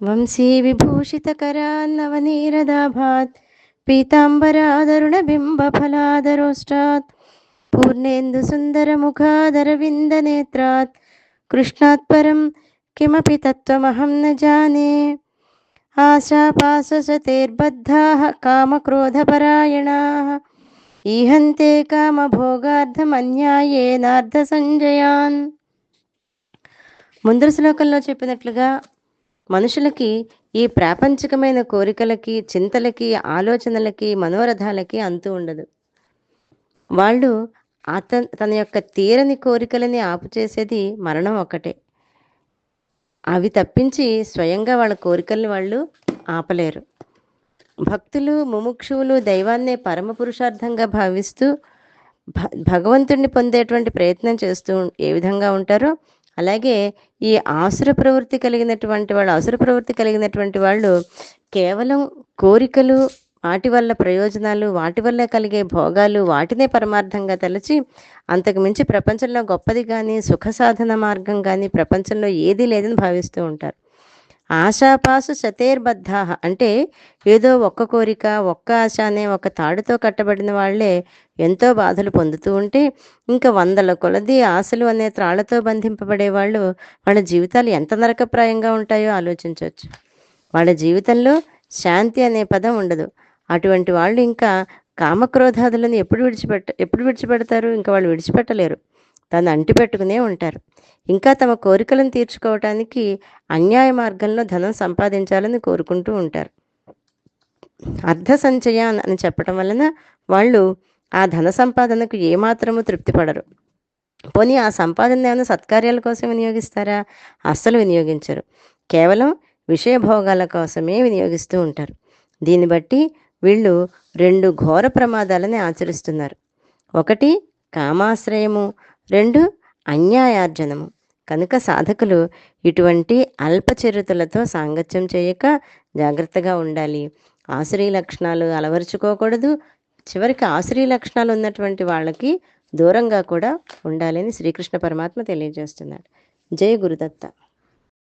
వంశీ విభూషితకరాన్నవనీరదాభాత్ పీతాంబరాదరుణబింబఫలాదరోష్టాత్ పూర్ణేందు సుందరముఖాదరవిन्दనేత్రాత్ కృష్ణాత్ పరం కిమపి తత్వమహం న జానే. ఆశాపాశసతేర్బద్ధాः కామక్రోధపరాయణాः ఈహంతే కామభోగార్థమన్యాయేనార్థసంజయాన్ ముందర శ్లోకంలో చెప్పినట్లుగా మనుషులకి ఈ ప్రాపంచికమైన కోరికలకి చింతలకి ఆలోచనలకి మనోరథాలకి అంతు ఉండదు. వాళ్ళు అత తన యొక్క తీరని కోరికలని ఆపుచేసేది మరణం ఒకటే అవి తప్పించి స్వయంగా వాళ్ళ కోరికల్ని వాళ్ళు ఆపలేరు. భక్తులు ముముక్షువులు దైవాన్నే పరమ పురుషార్థంగా భావిస్తూ భ భగవంతుణ్ణి పొందేటువంటి ప్రయత్నం చేస్తూ ఏ విధంగా ఉంటారో అలాగే ఈ ఆసుర ప్రవృత్తి కలిగినటువంటి వాళ్ళు అసుర ప్రవృత్తి కలిగినటువంటి వాళ్ళు కేవలం కోరికలు వాటి వల్ల ప్రయోజనాలు వాటి వల్ల కలిగే భోగాలు వాటినే పరమార్థంగా తలచి అంతకు మించి ప్రపంచంలో గొప్పది కానీ సుఖ సాధన మార్గం కానీ ప్రపంచంలో ఏదీ లేదని భావిస్తూ ఉంటారు. ఆశాపాసు శతేర్బద్ధా అంటే ఏదో ఒక్క కోరిక ఒక్క ఆశ అనే ఒక తాడుతో కట్టబడిన వాళ్ళే ఎంతో బాధలు పొందుతూ ఉంటే ఇంకా వందల కొలది ఆశలు అనే త్రాళ్ళతో బంధింపబడే వాళ్ళు వాళ్ళ జీవితాలు ఎంత నరకప్రాయంగా ఉంటాయో ఆలోచించవచ్చు. వాళ్ళ జీవితంలో శాంతి అనే పదం ఉండదు. అటువంటి వాళ్ళు ఇంకా కామక్రోధాదులను ఎప్పుడు విడిచిపెట్ట ఎప్పుడు విడిచిపెడతారు? ఇంకా వాళ్ళు విడిచిపెట్టలేరు. తను అంటిపెట్టుకునే ఉంటారు. ఇంకా తమ కోరికలను తీర్చుకోవటానికి అన్యాయ మార్గంలో ధనం సంపాదించాలని కోరుకుంటూ ఉంటారు. అర్ధ సంచయ అని చెప్పటం వలన వాళ్ళు ఆ ధన సంపాదనకు ఏమాత్రము తృప్తి పడరు. పోనీ ఆ సంపాదన ఏమైనా సత్కార్యాల కోసం వినియోగిస్తారా? అస్సలు వినియోగించరు. కేవలం విషయభోగాల కోసమే వినియోగిస్తూ ఉంటారు. దీన్ని బట్టి వీళ్ళు రెండు ఘోర ప్రమాదాలని ఆచరిస్తున్నారు. ఒకటి కామాశ్రయము. రెండు అన్యాయార్జనము. కనుక సాధకులు ఇటువంటి అల్పచరితులతో సాంగత్యం చేయక జాగ్రత్తగా ఉండాలి. ఆసురీ లక్షణాలు అలవరుచుకోకూడదు. చివరికి ఆసురీ లక్షణాలు ఉన్నటువంటి వాళ్ళకి దూరంగా కూడా ఉండాలని శ్రీకృష్ణ పరమాత్మ తెలియజేస్తున్నాడు. జయ గురుదత్త.